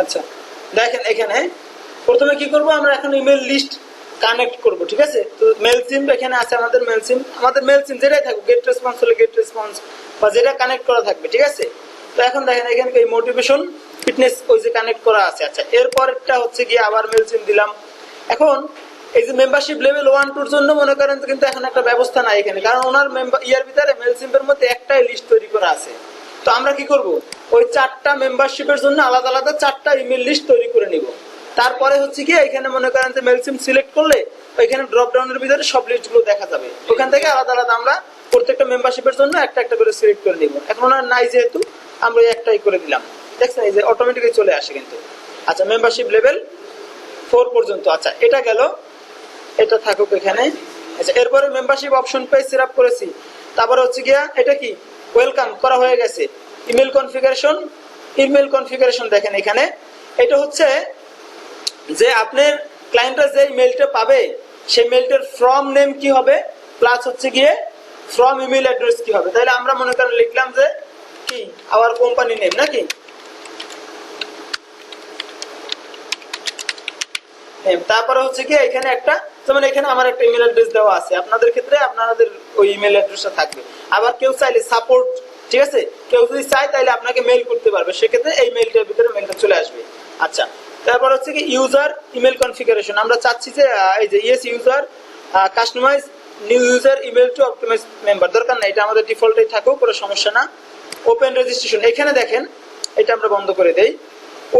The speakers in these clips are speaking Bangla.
আচ্ছা দেখেন এখানে, প্রথমে কি করব, আমরা এখন ইমেল লিস্ট কানেক্ট করব, ঠিক আছে? তো মেল সিম এখানে আছে আমাদের মেল সিম আমাদের মেল সিম যেটাই থাকুক গেট রেসপন্স হলে গেট রেসপন্স বা যেটা কানেক্ট করা থাকবে, ঠিক আছে? তো এখন দেখেন, এখানে এই মোটিভেশন ফিটনেস ওই যে কানেক্ট করা আছে। আচ্ছা এরপরটা হচ্ছে গিয়ে আবার মেল সিম দিলাম। এখন, এই যে মেম্বারশিপ লেভেল ওয়ান টুর জন্য মনে করেন কিন্তু এখন একটা ব্যবস্থা নাই এখানে, কারণ ওনার ইয়ার ভিতরে মেল সিম্পের মধ্যে একটাই লিস্ট তৈরি করা আছে। তো আমরা কি করব? ওই চারটা মেম্বারশিপের জন্য আলাদা আলাদা চারটা ইমেল লিস্ট তৈরি করে নিব। তারপরে হচ্ছে কি এখানে মনে করেন যে মেল সিম সিলেক্ট করলে ওইখানে ড্রপ ডাউনের ভিতরে সব লিস্টগুলো দেখা যাবে। ওখান থেকে আলাদা আলাদা আমরা প্রত্যেকটা মেম্বারশিপের জন্য একটা একটা করে সিলেক্ট করে নিব। এখন ওনার নাই যেহেতু, আমরা একটাই করে দিলাম। দেখছেন এই যে অটোমেটিক্যালি চলে আসে কিন্তু। আচ্ছা মেম্বারশিপ লেভেল ফোর পর্যন্ত। আচ্ছা এটা গেল। এটা থাকুক এখানে। আচ্ছা এরপরে মেম্বারশিপ অপশন পেয়ে সেট আপ করেছি। তারপরে হচ্ছে গিয়া, এটা কি? ওয়েলকাম করা হয়ে গেছে। ইমেল কনফিগারেশন ইমেল কনফিগারেশন দেখেন এখানে। এটা হচ্ছে যে আপনার ক্লায়েন্টরা যে মেলটা পাবে সেই মেলটার ফ্রম নেম কি হবে প্লাস হচ্ছে গিয়ে ফ্রম ইমেল অ্যাড্রেস কি হবে। তাহলে আমরা মনে করেন লিখলাম যে কি? আওয়ার কোম্পানি নেম নাকি? তারপরে হচ্ছে কি এখানে একটা যেমন এখানে আমার একটা ইমেল অ্যাড্রেস দেওয়া আছে। আপনাদের ক্ষেত্রে আপনাদের ওই ইমেল অ্যাড্রেসটা থাকবে। আবার কেউ চাইলে সাপোর্ট ঠিক আছে? কেউ যদি চায় তাহলে আপনাকে মেল করতে পারবে। সেক্ষেত্রে এই মেলটার ভিতরে মেলটা চলে আসবে। আচ্ছা তারপর হচ্ছে কি ইউজার ইমেল কনফিগারেশন আমরা চাচ্ছি যে এই যে yes user customize new user email to optimize member দরকার না এটা আমাদের ডিফল্টেই থাকুক, কোনো সমস্যা না। ওপেন রেজিস্ট্রেশন এখানে দেখেন, এটা আমরা বন্ধ করে দেই।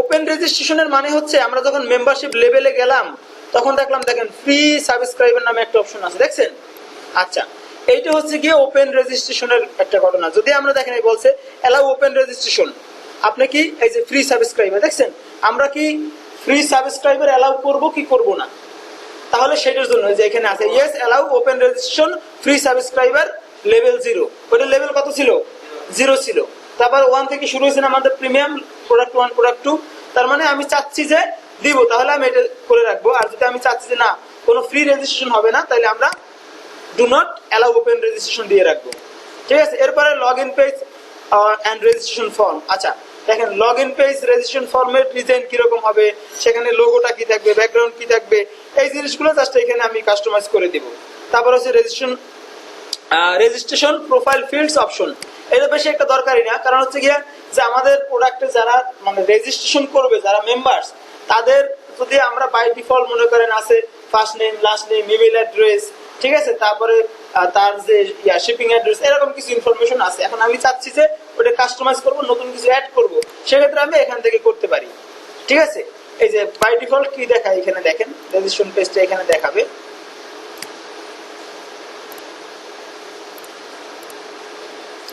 ওপেন রেজিস্ট্রেশনের মানে হচ্ছে আমরা যখন মেম্বারশিপ লেভেলে গেলাম, তখন দেখলাম দেখেন ফ্রি সাবস্ক্রাইবার নামে একটা অপশন আছে, দেখছেন? আচ্ছা এইটা হচ্ছে গিয়ে ওপেন রেজিস্ট্রেশনের একটা ঘটনা। যদি আমরা দেখেন, এই বলছে অ্যালাউ ওপেন রেজিস্ট্রেশন আপনি কি এই যে ফ্রি সাবস্ক্রাইবার দেখছেন? আমরা কি ফ্রি সাবস্ক্রাইবার অ্যালাউ করব কি করব না? তাহলে সেটার জন্য যে এখানে আছে yes allow open registration free subscriber level zero ওইটা লেভেল কত ছিল? জিরো ছিল। তারপর ওয়ান থেকে শুরু হয়েছে আমাদের premium product one product two তার মানে আমি চাচ্ছি যে দিব, তাহলে আমি এটা করে রাখব। আর যদি আমি চাচ্ছি যে না, কোনো ফ্রি রেজিস্ট্রেশন হবে না, তাহলে আমরা do not allow open registration দিয়ে রাখব। ঠিক আছে? এরপরে log in page and registration form আচ্ছা দেখেন লগ ইন পেজ রেজিস্ট্রেশন ফর্মের ডিজাইন কীরকম হবে, সেখানে লোগোটা কি থাকবে ব্যাকগ্রাউন্ড কি থাকবে, এই জিনিসগুলো জাস্ট এখানে আমি কাস্টমাইজ করে দিব। তারপর হচ্ছে registration registration profile fields option এটা বেশি একটা দরকারি না। কারণ হচ্ছে গিয়ে যে আমাদের প্রোডাক্টে যারা মানে রেজিস্ট্রেশন করবে, যারা মেম্বার্স তাদের যদি আমরা বাই ডিফল্ট মনে করেন আছে first name last name email address ঠিক আছে? তারপরে তার যে শিপিং অ্যাড্রেস এরকম কিছু ইনফরমেশন আছে। এখন আমি চাচ্ছি যে ওটা কাস্টমাইজ করব, নতুন কিছু অ্যাড করব। সেক্ষেত্রে আমি এখান থেকে করতে পারি। ঠিক আছে? এই যে বাই ডিফল্ট কি দেখায় এখানে দেখেন? রেজিস্ট্রেশন পেজটা এখানে দেখাবে।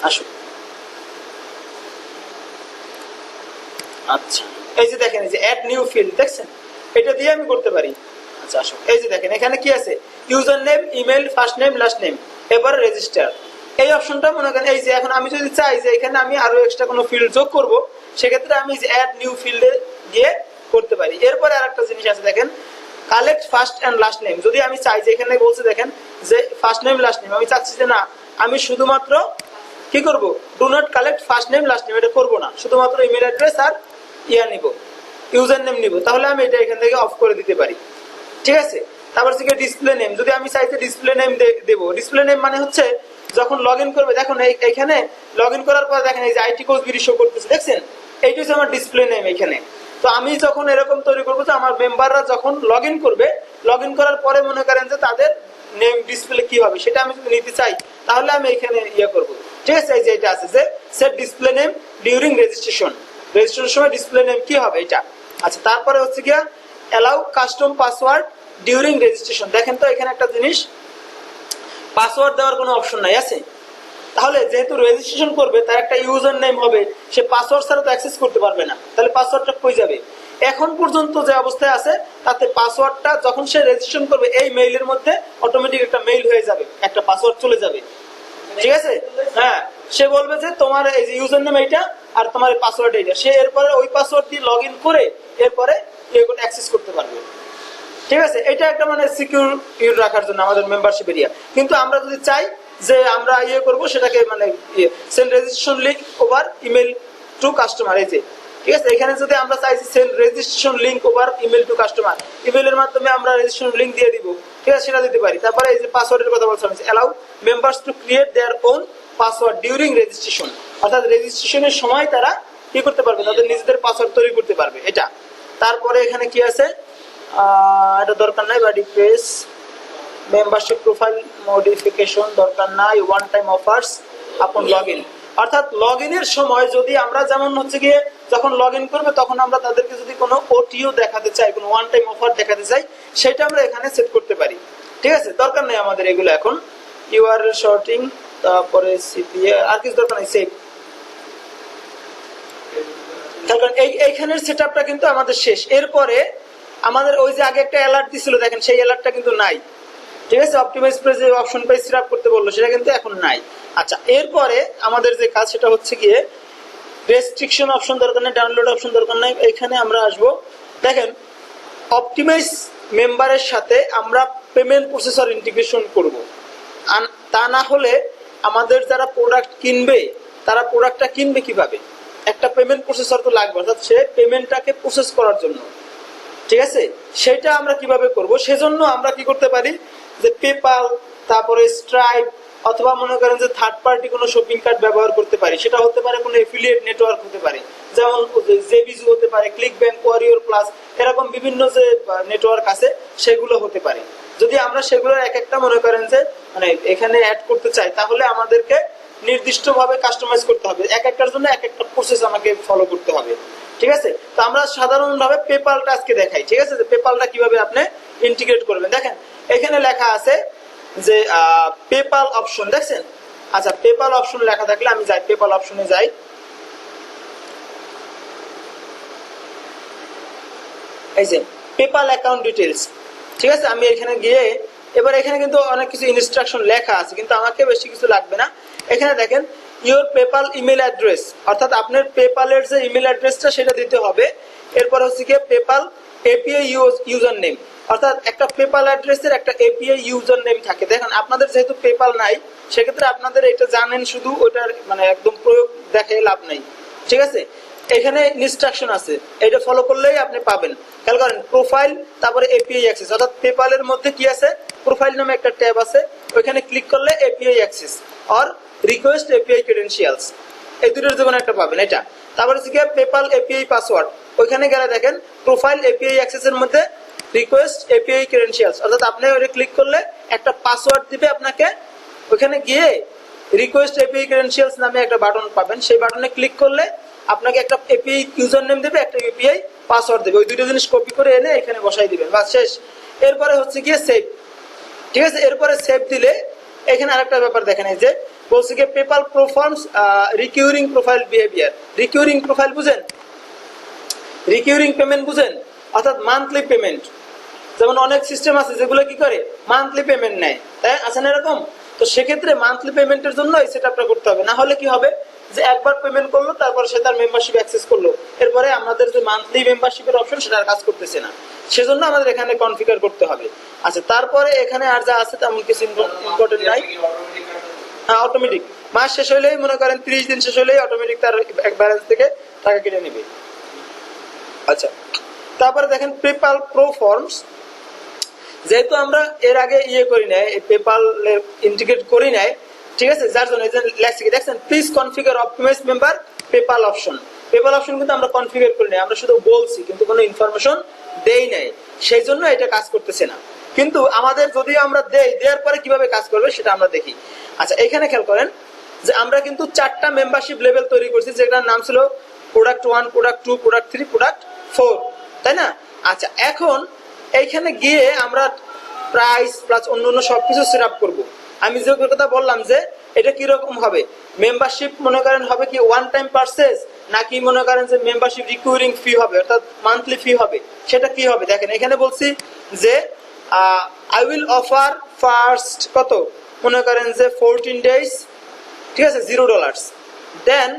আসুন। আচ্ছা। এই যে দেখেন এই যে অ্যাড নিউ ফিল্ড দেখছেন? এটা দিয়ে আমি করতে পারি। আচ্ছা আসুন। এই যে দেখেন এখানে কি আছে? User name email first name last name এবার রেজিস্টার এই অপশনটা মনে করেন এই যে এখন আমি যদি চাই যে এখানে আমি আরও এক্সট্রা কোনো ফিল্ড যোগ করব সেক্ষেত্রে আমি যে অ্যাড নিউ ফিল্ডে দিয়ে করতে পারি। এরপরে আর একটা জিনিস আছে দেখেন collect first and last name যদি আমি চাই যে এখানে বলছে দেখেন যে ফার্স্ট নেম লাস্ট নেম আমি চাচ্ছি যে না আমি শুধুমাত্র কি করব? Do not collect first name last name এটা করব না। শুধুমাত্র ইমেল অ্যাড্রেস আর ইয়া নিব। ইউজার নেম নিব। তাহলে আমি এটা এখান থেকে অফ করে দিতে পারি। ঠিক আছে? তারপর থেকে ডিসপ্লে নেম যদি আমি চাইতে ডিসপ্লে নেম দেবো। ডিসপ্লে নেম মানে হচ্ছে যখন লগ ইন করবে, দেখুন এইখানে লগ ইন করার পর দেখেন এই যে আইটি কোর্স বিডি শো করতেছে। দেখছেন? এইটা হচ্ছে আমার ডিসপ্লে নেম এখানে। তো আমি যখন এরকম তৈরি করব যে আমার মেম্বাররা যখন লগ ইন করবে লগ ইন করার পরে মনে করেন যে তাদের নেম ডিসপ্লে কি হবে সেটা আমি যদি নিতে চাই, তাহলে আমি এখানে ইয়ে করব। ঠিক আছে এটা আছে যে set display name during registration রেজিস্ট্রেশনের সময় ডিসপ্লে নেম কি হবে এটা? আচ্ছা তারপরে হচ্ছে গিয়া allow custom password during registration দেখেন তো এখানে একটা জিনিস পাসওয়ার্ড দেওয়ার কোনো অপশন নাই, আছে? তাহলে যেহেতু রেজিস্ট্রেশন করবে, তার একটা ইউজার নেম হবে, সে পাসওয়ার্ড ছাড়া তো অ্যাক্সেস করতে পারবে না। তাহলে পাসওয়ার্ডটা কই যাবে? এখন পর্যন্ত যে অবস্থায় আছে, তাতে পাসওয়ার্ডটা যখন সে রেজিস্ট্রেশন করবে, এই মেইলের মধ্যে অটোমেটিক একটা মেইল হয়ে যাবে, একটা পাসওয়ার্ড চলে যাবে। ঠিক আছে? হ্যাঁ সে বলবে যে তোমার এই যে ইউজার নেম এইটা আর তোমার পাসওয়ার্ড এইটা। সে এরপরে ওই পাসওয়ার্ড দিয়ে লগ করে এরপরে অ্যাক্সেস করতে পারবে। ঠিক আছে? এটা একটা মানে সিকিউর ইউর রাখার জন্য আমাদের মেম্বারশিপ এরিয়া কিন্তু আমরা যদি চাই যে আমরা ইয়ে করব, সেটাকে মানে send registration link over email to customer এই যে। ঠিক আছে? এখানে যদি আমরা চাইছি send registration link over email to customer ইমেলের মাধ্যমে আমরা রেজিস্ট্রেশন লিংক দিয়ে দিব। ঠিক আছে সেটা দিতে পারি। তারপরে এই যে পাসওয়ার্ডের কথা বলছিলাম allow members to create their own password during registration অর্থাৎ রেজিস্ট্রেশনের সময় তারা কি করতে পারবে? তাদের নিজেদের পাসওয়ার্ড তৈরি করতে পারবে, এটা। তারপরে এখানে কি আছে? এটা দরকার নাই buddy page membership profile modification দরকার নাই one time offers upon log in অর্থাৎ লগ ইনের সময় যদি আমরা যেমন হচ্ছে গিয়ে যখন লগ ইন করবে, তখন আমরা তাদেরকে যদি কোনো ওটিও দেখাতে চাই, কোনো ওয়ান টাইম অফার দেখাতে চাই, সেটা আমরা এখানে সেট করতে পারি। ঠিক আছে? দরকার নেই আমাদের এগুলো এখন। ইউআরএল শর্টিং তারপরে সিপিএ আর কিছু দরকার নেই সেভ এই, এইখানের সেটআপটা কিন্তু আমাদের শেষ। এরপরে আমাদের ওই যে আগে একটা অ্যালার্ট দিছিল, দেখেন সেই অ্যালার্টটা কিন্তু নাই। ঠিক আছে অপটিমাইজ করে যে অপশন পাই সিরাপ করতে বলল, সেটা কিন্তু এখন নাই। আচ্ছা এরপরে আমাদের যে কাজ সেটা হচ্ছে গিয়ে রেস্ট্রিকশন অপশন দরকার নেই ডাউনলোড অপশন দরকার নাই, এখানে আমরা আসব। দেখেন অপটিমাইজ মেম্বারের সাথে আমরা পেমেন্ট প্রসেসর ইন্টিগ্রেশন করব। তা না হলে আমাদের যারা প্রোডাক্ট কিনবে, তারা প্রোডাক্টটা কিনবে কীভাবে? একটা পেমেন্ট প্রসেসর তো লাগবে, অর্থাৎ সে পেমেন্টটাকে প্রসেস করার জন্য। ঠিক আছে? সেটা আমরা কীভাবে করব? সেজন্য আমরা কি করতে পারি? যে পেপাল তারপরে স্ট্রাইপ অথবা মনে করেন যে থার্ড পার্টি কোনো শপিং কার্ড ব্যবহার করতে পারি। সেটা হতে পারে কোনো এফিলিয়েট নেটওয়ার্ক হতে পারে। যেমন জেবিজু হতে পারে ক্লিক ব্যাংক ওয়ারিয়র প্লাস এরকম বিভিন্ন যে নেটওয়ার্ক আছে, সেগুলো হতে পারে। যদি আমরা সেগুলো এক একটা মনে করেন যে মানে এখানে অ্যাড করতে চাই, তাহলে আমাদেরকে নির্দিষ্টভাবে কাস্টমাইজ করতে হবে। এক একটার জন্য এক একটা প্রসেস আমাকে ফলো করতে হবে। ঠিক আছে? তো আমরা সাধারণভাবে পেপালটা আজকে দেখাই। ঠিক আছে? পেপালটা কীভাবে আপনি ইন্টিগ্রেট করবেন। দেখেন, এখানে লেখা আছে যে পেপাল অপশন দেখছেন? আচ্ছা পেপাল অপশন লেখা থাকলে আমি যাই পেপাল অপশনে যাই। এই যে পেপাল অ্যাকাউন্ট ডিটেলস ঠিক আছে? আমি এখানে গিয়ে, এবার এখানে কিন্তু অনেক কিছু ইনস্ট্রাকশন লেখা আছে, কিন্তু আমাকে বেশি কিছু লাগবে না। এখানে দেখেন ইওর পেপাল ইমেল অ্যাড্রেস অর্থাৎ আপনার পেপালের যে ইমেল অ্যাড্রেসটা সেটা দিতে হবে। এরপর হচ্ছে গিয়ে পেপাল এপিআই ইউজার নেম অর্থাৎ একটা পেপাল অ্যাড্রেসের একটা এপিআই ইউজার নেম থাকে। দেখেন, আপনাদের যেহেতু পেপাল নাই, সেক্ষেত্রে আপনাদের এটা জানেন শুধু, ওটার মানে একদম প্রয়োগ দেখে লাভ নাই। ঠিক আছে? এখানে ইনস্ট্রাকশন আছে। এটা ফলো করলেই আপনি পাবেন। খেয়াল করেন প্রোফাইল তারপরে এপিআই অ্যাক্সেস অর্থাৎ পেপালের মধ্যে কি আছে? প্রোফাইল নামে একটা ট্যাব আছে। ওইখানে ক্লিক করলে API access or request API credentials এই দুটোর যেকোনো একটা পাবেন, এটা। তারপরে হচ্ছে পেপাল এপিআই পাসওয়ার্ড ওইখানে গেলে দেখেন প্রোফাইল এপিআই অ্যাক্সেস এর মধ্যে রিকোয়েস্ট এপিআই অর্থাৎ আপনি ক্লিক করলে একটা পাসওয়ার্ড দিবে আপনাকে। ওখানে গিয়ে রিকোয়েস্ট এপিআই নামে একটা বাটন পাবেন। সেই বাটনে ক্লিক করলে আপনাকে একটা এপিআই ইউজার নেম দেবে, একটা ইউপিআই পাসওয়ার্ড দেবে। ওই দুটো জিনিস কপি করে এনে এখানে বসাই দিবেন। বাস, শেষ। এরপরে হচ্ছে গিয়ে সেভ ঠিক আছে? এরপরে সেভ দিলে এখানে আরেকটা ব্যাপার দেখেন যে, বলছে কি PayPal performs recurring profile behaviour recurring profile বুঝেন? রিকিউরিং পেমেন্ট বুঝেন? অর্থাৎ মান্থলি পেমেন্ট যেমন অনেক সিস্টেম আছে যেগুলো কি করে? মান্থলি পেমেন্ট নেয়। তাই আছে না এরকম? তো সেক্ষেত্রে মান্থলি পেমেন্টের জন্য এই সেটআপটা করতে হবে। না হলে কি হবে? যে একবার পেমেন্ট করল, তারপর সে তার মেম্বারশিপ অ্যাক্সেস করল। এরপরে আমাদের যে মান্থলি মেম্বারশিপের অপশন সেটা আর কাজ করতেছে না। সেজন্য আমাদের এখানে কনফিগার করতে হবে। আচ্ছা তারপরে এখানে আর যা আছে তেমন কিছু ইম্পর্টেন্ট নাই। হ্যাঁ অটোমেটিক মাস শেষ হলেই মনে করেন ত্রিশ দিন শেষ হলেই অটোমেটিক তার ব্যালেন্স থেকে টাকা কেটে নেবে। আচ্ছা। তারপরে দেখেন পেপাল প্রো ফর্মস যেহেতু আমরা এর আগে ইয়ে করি নাই পেপাল ইন্টিগ্রেট করি নাই, ঠিক আছে? যার জন্য লেখছি দেখছেন please configure optimize member PayPal option PayPal option কিন্তু আমরা কনফিগার করি নাই, আমরা শুধু বলছি, কিন্তু কোনো ইনফরমেশন দেই নাই। সেই জন্য এটা কাজ করতেছে না। কিন্তু আমাদের যদিও আমরা দেই, দেওয়ার পরে কীভাবে কাজ করবে সেটা আমরা দেখি। আচ্ছা এখানে খেয়াল করেন যে আমরা কিন্তু চারটা মেম্বারশিপ লেভেল তৈরি করছি, যেটার নাম ছিল product one product two product three product four তাই না? আচ্ছা এখন এইখানে গিয়ে আমরা প্রাইস প্লাস অন্য অন্য সবকিছু সেট আপ করব। আমি যে কথা বললাম যে এটা কীরকম হবে? মেম্বারশিপ মনে করেন হবে কি ওয়ান টাইম পারচেস নাকি মনে করেন যে মেম্বারশিপ রিকুয়ারিং ফি হবে, অর্থাৎ মান্থলি ফি হবে? সেটা কি হবে? দেখেন, এখানে বলছি যে আই উইল অফার ফার্স্ট কত? মনে করেন যে ফোরটিন ডেজ ঠিক আছে zero dollars then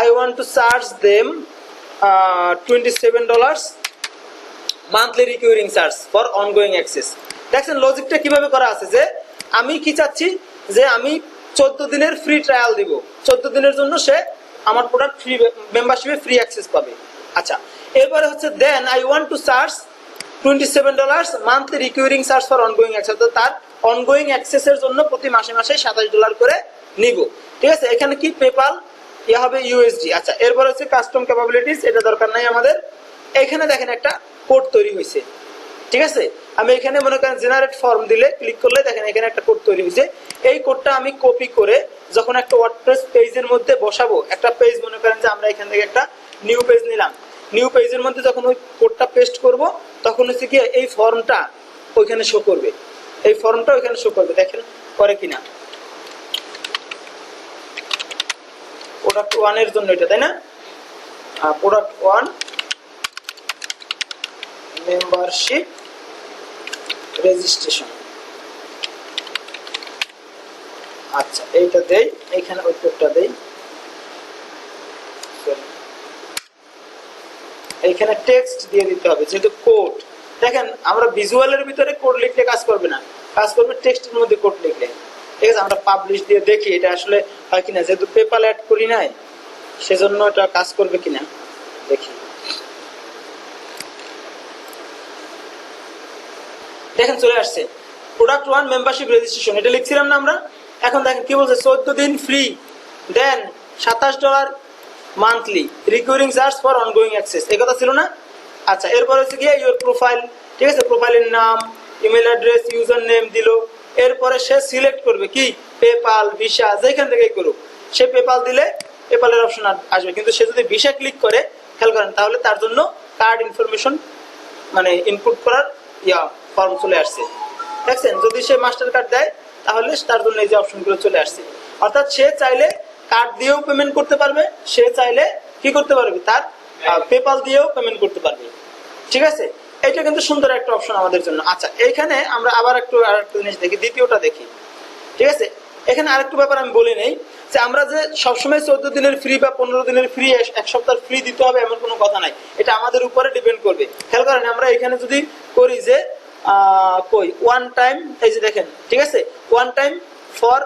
I want to charge them twenty seven dollars monthly recurring charge for ongoing access দেখছেন লজিকটা কীভাবে করা আছে যে, আমি কি চাচ্ছি যে আমি চোদ্দ দিনের ফ্রি ট্রায়াল দিব। চোদ্দ দিনের জন্য সে আমার প্রোডাক্ট ফ্রি মেম্বারশিপে ফ্রি অ্যাক্সেস পাবে। আচ্ছা এরপরে হচ্ছে then I want to charge twenty seven dollars monthly recurring charge for ongoing access তো তার অনগোয়িং অ্যাক্সেসের জন্য প্রতি মাসে মাসে সাতাশ ডলার করে নিব। ঠিক আছে, এখানে কি পেপাল ইয়ে হবে ইউএসডি আচ্ছা এরপর হচ্ছে কাস্টম ক্যাপাবিলিটিস এটা দরকার নাই আমাদের। এখানে দেখেন একটা কোড তৈরি হয়েছে ঠিক আছে? আমি এখানে মনে করেন জেনারেট ফর্ম দিলে ক্লিক করলে দেখেন এখানে একটা কোড তৈরি হয়েছে এই কোডটা আমি কপি করে যখন একটা ওয়ার্ডপ্রেস পেজের মধ্যে বসাবো, একটা পেজ মনে করেন যে আমরা এখান থেকে একটা নিউ পেজ নিলাম। নিউ পেজের মধ্যে যখন ওই কোডটা পেস্ট করব, তখন হচ্ছে কি এই ফর্মটা ওইখানে শো করবে। এই ফর্মটা ওইখানে শো করবে। দেখেন, করে কিনা। প্রোডাক্ট ওয়ানের জন্য এটা, তাই না? প্রোডাক্ট ওয়ান মেম্বারশিপ রেজিস্ট্রেশন আচ্ছা এইটা দেই, এখানে কোডটা দেই. এইখানে টেক্সট দিয়ে দিতে হবে, যেহেতু কোড দেখেন, আমরা ভিজুয়ালের ভিতরে কোড লিখলে কাজ করবে না। কাজ করবে টেক্সটের মধ্যে কোড লিখলে। ঠিক আছে, আমরা পাবলিশ দিয়ে দেখি, এটা আসলে হয় কিনা, যেহেতু পেপাল অ্যাড করি নাই, সেজন্য এটা কাজ করবে কিনা দেখি দেখেন চলে আসছে। প্রোডাক্ট ওয়ান মেম্বারশিপ রেজিস্ট্রেশন এটা লিখছিলাম না আমরা? এখন দেখেন কি বলছে? চোদ্দ দিন ফ্রি দেন সাতাশ dollar monthly recurring charge for ongoing access এই কথা ছিল না? আচ্ছা এরপর হচ্ছে গিয়ে ইউর প্রোফাইল ঠিক আছে? প্রোফাইলের নাম ইমেল অ্যাড্রেস ইউজার নেম দিল। এরপরে সে সিলেক্ট করবে কি? পেপাল ভিসা যেখান থেকেই করুক। সে পেপাল দিলে পেপালের অপশন আসবে। কিন্তু সে যদি ভিসা ক্লিক করে, খেয়াল করেন, তাহলে তার জন্য কার্ড ইনফরমেশন মানে ইনপুট করার ইয়া ফর্ম চলে আসছে। দেখছেন, যদি সে মাস্টার কার্ড দেয়, তাহলে তার জন্য এই যে অপশনগুলো চলে আসছে। অর্থাৎ সে চাইলে কার্ড দিয়েও পেমেন্ট করতে পারবে, সে চাইলে কি করতে পারবে? তার পেপাল দিয়েও পেমেন্ট করতে পারবে। ঠিক আছে? এটা কিন্তু সুন্দর একটা অপশন আমাদের জন্য। আচ্ছা এইখানে আমরা আবার একটু আরেকটা জিনিস দেখি, দ্বিতীয়টা দেখি। ঠিক আছে? এখানে আরেকটু ব্যাপার আমি বলে নেই, যে আমরা যে সবসময় চোদ্দ দিনের ফ্রি বা পনেরো দিনের ফ্রি এক সপ্তাহ ফ্রি দিতে হবে এমন কোনো কথা নাই। এটা আমাদের উপরে ডিপেন্ড করবে। খেয়াল করেন, আমরা এখানে যদি করি যে কই? ওয়ান টাইম এই যে দেখেন, ঠিক আছে? One time for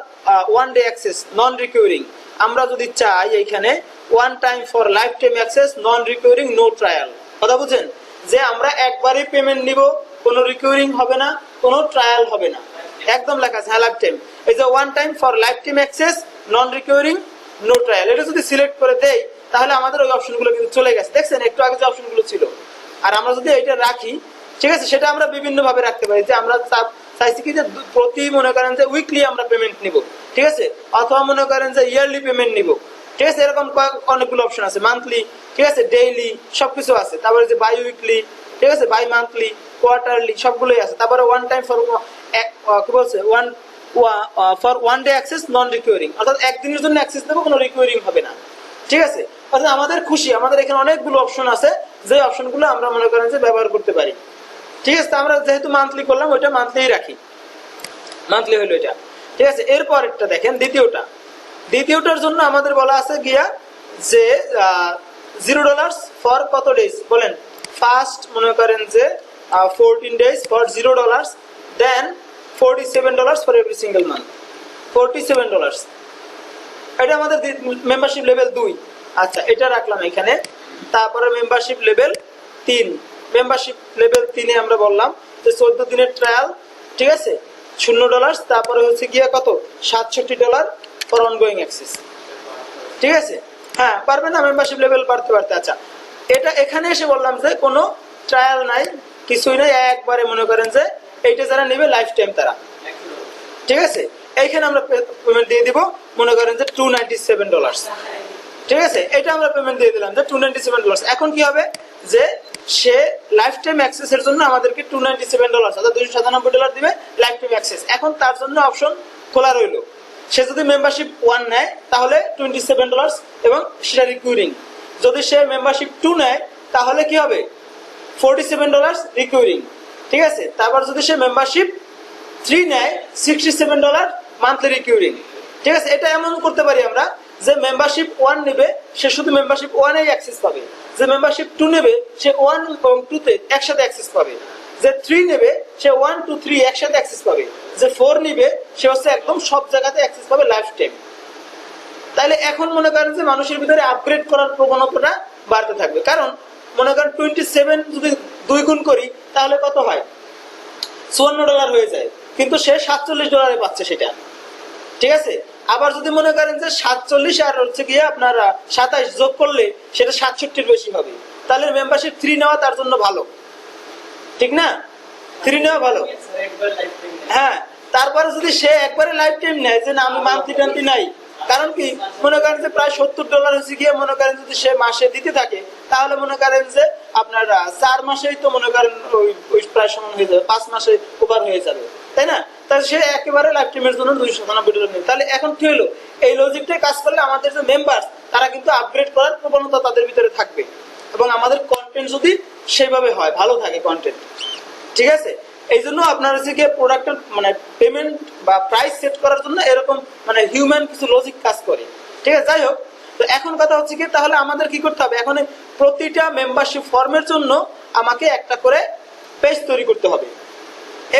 one day access non recurring আমরা যদি চাই এইখানে one time for lifetime access non recurring no trial কথা বুঝছেন? যে আমরা একবারই পেমেন্ট নিব, কোনো রিকিউরিং হবে না, কোনো ট্রায়াল হবে না। একদম লেখা আছে হ্যাঁ লাইফ টাইম এই যে one time for lifetime access non recurring no trial এটা যদি সিলেক্ট করে দেই, তাহলে আমাদের ওই অপশনগুলো কিন্তু চলে গেছে। দেখছেন? একটু আগে যে অপশনগুলো ছিল। আর আমরা যদি এটা রাখি ঠিক আছে, সেটা আমরা বিভিন্ন ভাবে রাখতে পারি যে আমরা চাইছি কি যে প্রতি মনে করেন যে উইকলি আমরা পেমেন্ট নিব, ঠিক আছে? অথবা মনে করেন যে ইয়ারলি পেমেন্ট নিব, ঠিক আছে? এরকম অনেকগুলো অপশন আছে মান্থলি ঠিক আছে? ডেইলি সবকিছু আছে। তারপরে যে বাই উইকলি ঠিক আছে? বাই মান্থলি কোয়ার্টারলি সবগুলোই আছে। তারপরে ওয়ান টাইম ফর কি বলছে? One for one day access non recurring অর্থাৎ একদিনের জন্য অ্যাক্সেস দেবো, কোনো রিকোয়ারিং হবে না। ঠিক আছে? অর্থাৎ আমাদের খুশি, আমাদের এখানে অনেকগুলো অপশন আছে, যে অপশনগুলো আমরা মনে করেন যে ব্যবহার করতে পারি। ঠিক আছে আমরা যেহেতু মান্থলি করলাম, ওইটা মান্থলিই রাখি। মান্থলি হলো এটা। ঠিক আছে এরপর একটা দেখেন, দ্বিতীয়টা। দ্বিতীয়টার জন্য আমাদের বলা আছে গিয়া যে জিরো ডলার্স ফর কত ডেজ বলেন ফার্স্ট মনে করেন যে fourteen days for zero dollars then forty seven dollars for every single month forty seven dollars এটা আমাদের মেম্বারশিপ লেভেল দুই। আচ্ছা এটা রাখলাম এখানে। তারপরে মেম্বারশিপ লেভেল তিন। মেম্বারশিপ লেভেল তিনে আমরা বললাম, যে চোদ্দ দিনের ট্রায়াল ঠিক আছে? শূন্য ডলার তারপরে হচ্ছে গিয়ে কত? সাতষট্টি ডলার ফর অনগোয়িং অ্যাক্সেস ঠিক আছে? হ্যাঁ পারবে না মেম্বারশিপ লেভেল পারতে পারতে আচ্ছা এটা এখানে এসে বললাম যে কোনো ট্রায়াল নাই, কিছুই নাই, একবারে মনে করেন যে এইটা যারা নেবে লাইফ টাইম তারা। ঠিক আছে? এইখানে আমরা পেমেন্ট দিয়ে দিব, মনে করেন যে টু নাইনটি সেভেন ডলার ঠিক আছে? এটা আমরা পেমেন্ট দিয়ে দিলাম যে টু নাইনটি সেভেন ডলার এখন কি হবে? যে সে লাইফ টাইম অ্যাক্সেস এর জন্য আমাদেরকে টু নাইনটি সেভেন ডলার অর্থাৎ দুইশো সাতানব্বই ডলার দিবে লাইফ টাইম অ্যাক্সেস এখন তার জন্য অপশন খোলা রইল। সে যদি মেম্বারশিপ ওয়ান নেয়, তাহলে টোয়েন্টি সেভেন ডলার এবং সেটা রিকিউরিং যদি সে মেম্বারশিপ টু নেয়, তাহলে কি হবে? ফোরটি সেভেন ডলার রিকিউরিং ঠিক আছে? তারপর যদি সে মেম্বারশিপ থ্রি নেয় sixty seven dollar monthly recurring ঠিক আছে? এটা এমন করতে পারি আমরা, যে মেম্বারশিপ ওয়ান নেবে, সে শুধু মেম্বারশিপ ওয়ানে অ্যাক্সেস পাবে। যে মেম্বারশিপ টু নেবে, সে ওয়ান এবং টুতে একসাথে অ্যাক্সেস পাবে। যে থ্রি নেবে, সে ওয়ান টু থ্রি একসাথে অ্যাক্সেস পাবে। যে ফোর নেবে, সে হচ্ছে একদম সব জায়গাতে অ্যাক্সেস পাবে লাইফ টাইম তাহলে এখন মনে করেন যে মানুষের ভিতরে আপগ্রেড করার প্রবণতাটা বাড়তে থাকবে। কারণ মনে করেন টোয়েন্টি সেভেন যদি দুই গুণ করি, তাহলে কত হয়? চুয়ান্ন ডলার হয়ে যায়। কিন্তু সে সাতচল্লিশ ডলারে পাচ্ছে সেটা। ঠিক আছে? আবার যদি মনে করেন যে সাতচল্লিশ আর হচ্ছে গিয়ে আপনার সাতাইশ যোগ করলে সেটা সাতষট্টির বেশি হবে। তাহলে মেম্বারশিপ থ্রি নেওয়া তার জন্য ভালো। ঠিক না? থ্রি নেওয়া ভালো। হ্যাঁ তারপরে যদি সে একবারে লাইফ টাইম নেয়, যে না, আমি মান্থলি টান্থলি নাই, কারণ কি? মনে করেন যে প্রায় সত্তর ডলার হচ্ছে গিয়ে মনে করেন যদি সে মাসে দিতে থাকে, তাহলে মনে করেন যে আপনার চার মাসেই তো মনে করেন ওই প্রায় সমান হয়ে যাবে, পাঁচ মাসে ওভার হয়ে যাবে। তাই না? তাহলে সে একেবারে লাইফ টাইমের জন্য দুইশো সাতানব্বই ডলার নেবে তাহলে এখন কি হলো? এই লজিকটাই কাজ করলে আমাদের যে মেম্বার তারা কিন্তু আপগ্রেড করার প্রবণতা তাদের ভিতরে থাকবে। এবং আমাদের কন্টেন্ট যদি সেইভাবে হয়, ভালো থাকে কন্টেন্ট ঠিক আছে? এই জন্য আপনার হচ্ছে গিয়ে প্রোডাক্টের মানে পেমেন্ট বা প্রাইস সেট করার জন্য এরকম মানে হিউম্যান কিছু লজিক কাজ করে। ঠিক আছে? যাই হোক, তো এখন কথা হচ্ছে কি তাহলে আমাদের কি করতে হবে? এখন প্রতিটা মেম্বারশিপ ফর্মের জন্য আমাকে একটা করে পেজ তৈরি করতে হবে।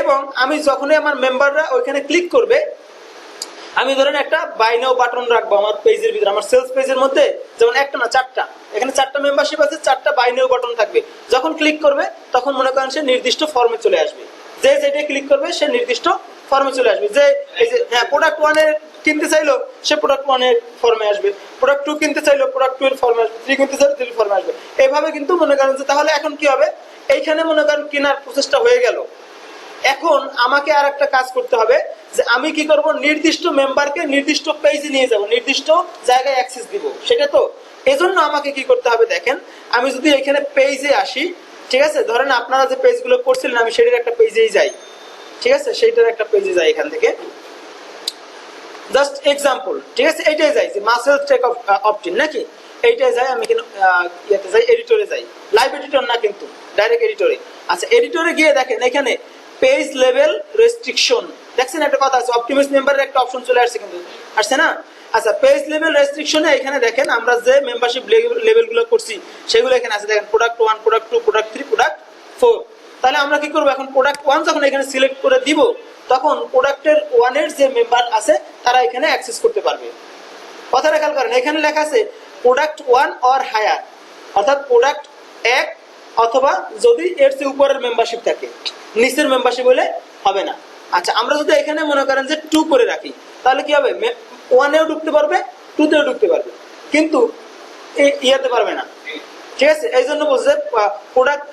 এবং আমি যখনই আমার মেম্বাররা ওইখানে ক্লিক করবে, আমি ধরেন একটা বাই নাও বাটন রাখব আমার পেজের ভিতরে, আমার সেলস পেজের মধ্যে, যেমন একটা না, চারটা। এখানে চারটা মেম্বারশিপ আছে, চারটা বাই নাও বাটন থাকবে। যখন ক্লিক করবে, তখন মনে করেন সে নির্দিষ্ট ফর্মে চলে আসবে। যে যেটা ক্লিক করবে, সে নির্দিষ্ট ফর্মে চলে আসবে। যে এই যে হ্যাঁ প্রোডাক্ট ওয়ানের কিনতে চাইলো, সে প্রোডাক্ট ওয়ানের ফর্মে আসবে। প্রোডাক্ট টু কিনতে চাইলো প্রোডাক্ট টু এর ফর্মে আসবে। থ্রি কিনতে চাইলো থ্রি ফর্মে আসবে। এভাবে কিন্তু মনে করেন যে তাহলে এখন কি হবে? এইখানে মনে করেন কেনার প্রসেসটা হয়ে গেল। এখন আমাকে আর একটা কাজ করতে হবে, যে আমি কি করব, নির্দিষ্ট মেম্বারকে নির্দিষ্ট পেজে নিয়ে যাব, নির্দিষ্ট জায়গায় অ্যাক্সেস দিব। সেটা তো? এজন্য আমাকে কি করতে হবে দেখেন, আমি যদি এখানে পেজে আসি, ঠিক আছে? ধরেন আপনারা যে পেজগুলো করছিলেন, আমি সেটার একটা পেজেই যাই। ঠিক আছে? সেইটার একটা পেজে যাই এখান থেকে। জাস্ট এক্সাম্পল ঠিক আছে? এইটাই যাই, যে মাসেল টেক অপটিন নাকি? এইটাই যাই, আমি কিন্তু ইয়েতে যাই এডিটরে যাই। লাইভ এডিটর না কিন্তু ডাইরেক্ট এডিটরে আচ্ছা এডিটরে গিয়ে দেখেন, এখানে পেজ লেভেল রেস্ট্রিকশন দেখছেন একটা কথা আছে অপটিমিস মেম্বারের একটা অপশন চলে আসছে কিন্তু। আসছে না? আচ্ছা পেজ লেভেল রেস্ট্রিকশনে এখানে দেখেন, আমরা যে মেম্বারশিপ লেভেলগুলো করছি, সেগুলো এখানে আছে। দেখেন product one product two product three product four তাহলে আমরা কি করব এখন? প্রোডাক্ট ওয়ান যখন এখানে সিলেক্ট করে দিব, তখন প্রোডাক্টের ওয়ানের যে মেম্বার আছে, তারা এখানে অ্যাক্সেস করতে পারবে। কথাটা খেয়াল করেন এখানে লেখা আছে প্রোডাক্ট ওয়ান অর হায়ার অর্থাৎ প্রোডাক্ট এক অথবা যদি এর চেয়ে উপরের মেম্বারশিপ থাকে, নিচের মেম্বারশিপ হলে হবে না। আচ্ছা আমরা যদি এখানে মনে করেন যে টু করে রাখি, তাহলে কি হবে? ওয়ানেও ঢুকতে পারবে টুতেও ঢুকতে পারবে। কিন্তু ইয়াতে পারবে না। ঠিক আছে? এই জন্য বলছে product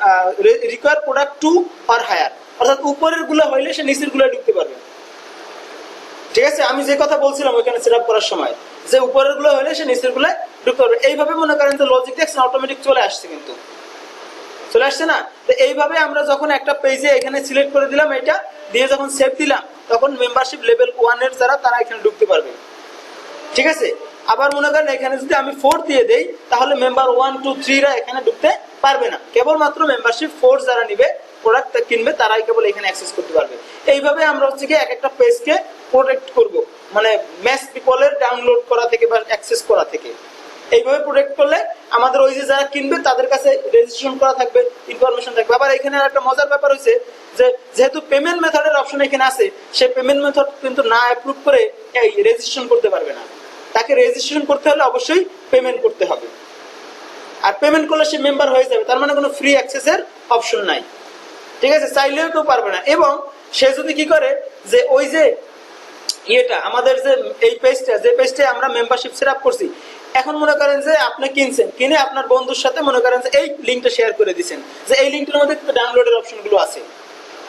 require product two or higher অর্থাৎ উপরেরগুলো হইলে সে নিচেরগুলো ঢুকতে পারবে। ঠিক আছে? আমি যে কথা বলছিলাম ওইখানে সেট করার সময়, যে উপরেরগুলো হলে সে নিচেরগুলো ঢুকতে পারবে। এইভাবে মনে করেন যে লজিক দেখছেন অটোমেটিক চলে আসছে কিন্তু। চলে আসছে না? তো এইভাবে আমরা যখন একটা পেজে এখানে সিলেক্ট করে দিলাম, এটা দিয়ে যখন সেভ দিলাম, তখন মেম্বারশিপ লেভেল ওয়ানের যারা তারা এখানে ঢুকতে পারবে। ঠিক আছে? আবার মনে করেন এখানে যদি আমি ফোর দিয়ে দেই, তাহলে মেম্বার ওয়ান টু থ্রিরা এখানে ঢুকতে পারবে না। কেবলমাত্র মেম্বারশিপ ফোর যারা নিবে প্রোডাক্ট কিনবে, তারাই কেবল এখানে অ্যাক্সেস করতে পারবে। এইভাবে আমরা হচ্ছে কি এক একটা পেজকে প্রোটেক্ট করব। মানে ম্যাস পিপলের ডাউনলোড করা থেকে বা অ্যাক্সেস করা থেকে। এইভাবে প্রোটেক্ট করলে আমাদের ওই যে যারা কিনবে তাদের কাছে রেজিস্ট্রেশন করা থাকবে ইনফরমেশন থাকবে। আবার এখানে একটা মজার ব্যাপার হয়েছে যে, যেহেতু পেমেন্ট মেথডের অপশন এখানে আছে, সে পেমেন্ট মেথড কিন্তু না অ্যাপ্রুভ করে এই রেজিস্ট্রেশন করতে পারবে না। তাকে রেজিস্ট্রেশন করতে হলে অবশ্যই পেমেন্ট করতে হবে। আর পেমেন্ট করলে সে মেম্বার হয়ে যাবে, তার মানে কোনো ফ্রি অ্যাক্সেসের অপশন নাই। ঠিক আছে? চাইলেও কেউ পারবে না। এবং সে যদি কি করে, যে ওই যে ইয়েটা, আমাদের যে এই পেজটা যে পেজটা আমরা মেম্বারশিপ সেট আপ করছি এখন মনে করেন যে আপনি কিনছেন কিনে আপনার বন্ধুর সাথে মনে করেন যে এই লিঙ্কটা শেয়ার করে দিচ্ছেন যে এই লিঙ্কটার মধ্যে ডাউনলোডের অপশনগুলো আছে।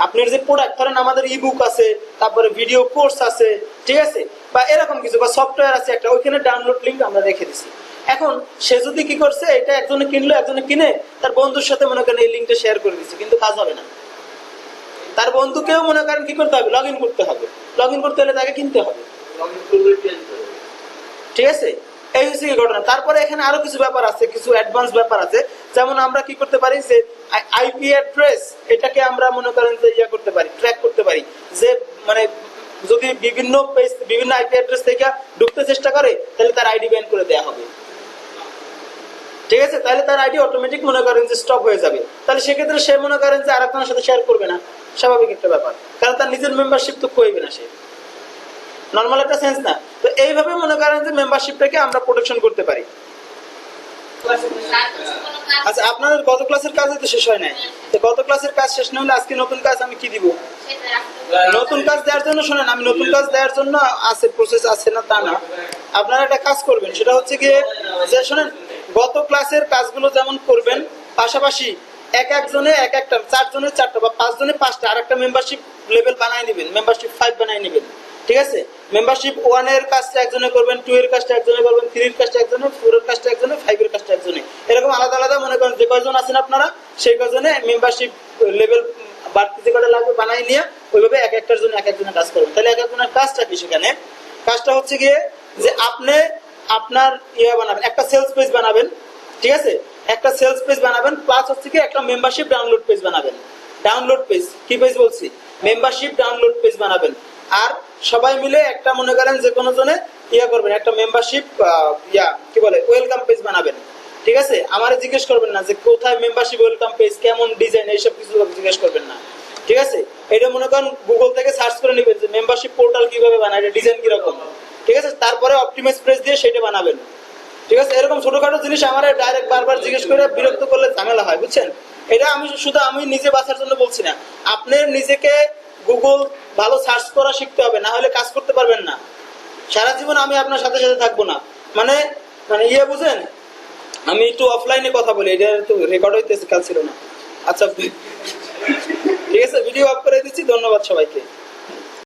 আপনার যে প্রোডাক্ট ধরেন আমাদের ইবুক আছে তারপরে ভিডিও কোর্স আছে ঠিক আছে? বা এরকম কিছু বা সফটওয়্যার আছে একটা ওইখানে ডাউনলোড লিঙ্ক আমরা রেখে দিছি। এখন সে যদি কি করছে এটা একজনে কিনলো একজনে কিনে তার বন্ধুর সাথে মনে করেন এই লিঙ্কটা শেয়ার করে দিচ্ছে কিন্তু কাজ হবে না। তার বন্ধুকেও মনে করেন কি করতে হবে? লগ ইন করতে হবে। লগ ইন করতে হলে তাকে কিনতে হবে। ঠিক আছে? এই হচ্ছে ঘটনা। তারপরে এখানে আরও কিছু ব্যাপার আছে, কিছু অ্যাডভান্স ব্যাপার আছে। যেমন আমরা কি করতে পারি যে আইপি অ্যাড্রেস এটাকে আমরা মনে করেন যে ইয়া করতে পারি ট্র্যাক করতে পারি। যে মানে যদি বিভিন্ন পেজ বিভিন্ন আইপি অ্যাড্রেস থেকে ঢুকতে চেষ্টা করে, তাহলে তার আইডি ব্যান করে দেওয়া হবে। ঠিক আছে? তাহলে তার আইডি অটোমেটিক মনে করেন যে স্টপ হয়ে যাবে। তাহলে সেক্ষেত্রে সে মনে করেন যে আরেকজনের সাথে শেয়ার করবে না। স্বাভাবিক একটা ব্যাপার। কারণ তার নিজের মেম্বারশিপ তো কইবে না সে। নর্মাল একটা সেন্স না। তো এইভাবে মনে করেন যে মেম্বারশিপটাকে আমরা প্রোটেকশন করতে পারি। আচ্ছা গত ক্লাসের কাজ তো শেষ হয় নাই। তো গত ক্লাসের কাজ শেষ না হলে আজকে নতুন কাজ আমি কি দিব? নতুন কাজ দেওয়ার জন্য শোনেন, আমি নতুন কাজ দেওয়ার জন্য আছে প্রসেস আছে না তা না। আপনারা একটা কাজ করবেন, সেটা হচ্ছে গিয়ে যে শোনেন, গত ক্লাসের কাজগুলো যেমন করবেন, পাশাপাশি এক একজনে এক একটা চারজনের চারটা বা পাঁচজনে পাঁচটা আর একটা মেম্বারশিপ লেভেল বানাই নেবেন মেম্বারশিপ ফাইভ বানাই নেবেন। ঠিক আছে? মেম্বারশিপ ওয়ানের কাজটা একজনে করবেন টু এর কাজটা একজনে করবেন থ্রি এর কাজটা একজনে ফোর এর কাজটা একজনে ফাইভ এর কাজটা একজনে। এরকম আলাদা আলাদা মনে করেন যে কয়জন আছেন আপনারা, সেই কয়জনে মেম্বারশিপ লেভেল বাড়তি যে কটা লাগবে বানাই নিয়ে ওইভাবে এক একটার জন্য এক একজনের কাজ করবেন। তাহলে এক একজনের কাজটা কি সেখানে? কাজটা হচ্ছে গিয়ে যে আপনি আপনার ইয়ে বানাবেন, একটা সেলস পেজ বানাবেন, ঠিক আছে? একটা সেলস পেজ বানাবেন প্লাস হচ্ছে কি একটা মেম্বারশিপ ডাউনলোড পেজ বানাবেন। ডাউনলোড পেজ কি পেজ বলছি? মেম্বারশিপ ডাউনলোড পেজ বানাবেন। আর সবাই মিলে একটা মনে করেন যে কোনো জনে ইয়া করবেন, একটা মেম্বারশিপ ইয়া, কি বলে ওয়েলকাম পেজ বানাবেন। ঠিক আছে? আমার জিজ্ঞেস করবেন না যে কোথায় মেম্বারশিপ ওয়েলকাম পেজ কেমন ডিজাইন এইসব কিছু জিজ্ঞেস করবেন না। ঠিক আছে? এটা মনে করেন গুগল থেকে সার্চ করে নেবেন যে মেম্বারশিপ পোর্টাল কীভাবে বানায়, এটা ডিজাইন কীরকম। ঠিক আছে? তারপরে অপটিমাইজ প্রেস দিয়ে সেটা বানাবেন। ঠিক আছে? এরকম ছোটখাটো জিনিস আমার ডাইরেক্ট বারবার জিজ্ঞেস করে বিরক্ত করলে ঝামেলা হয়, বুঝছেন? এটা আমি শুধু আমি নিজে বাঁচার জন্য বলছি না। আপনি নিজেকে গুগল ভালো সার্চ করা শিখতে হবে, না হলে কাজ করতে পারবেন না। সারা জীবন আমি আপনার সাথে সাথে থাকব না। মানে মানে ইয়ে বুঝেন? আমি একটু অফলাইনে কথা বলি, এটা তো রেকর্ড হইতেছে, কাল ছিল না। আচ্ছা ঠিক আছে ভিডিও অফ করে দিচ্ছি, ধন্যবাদ সবাইকে।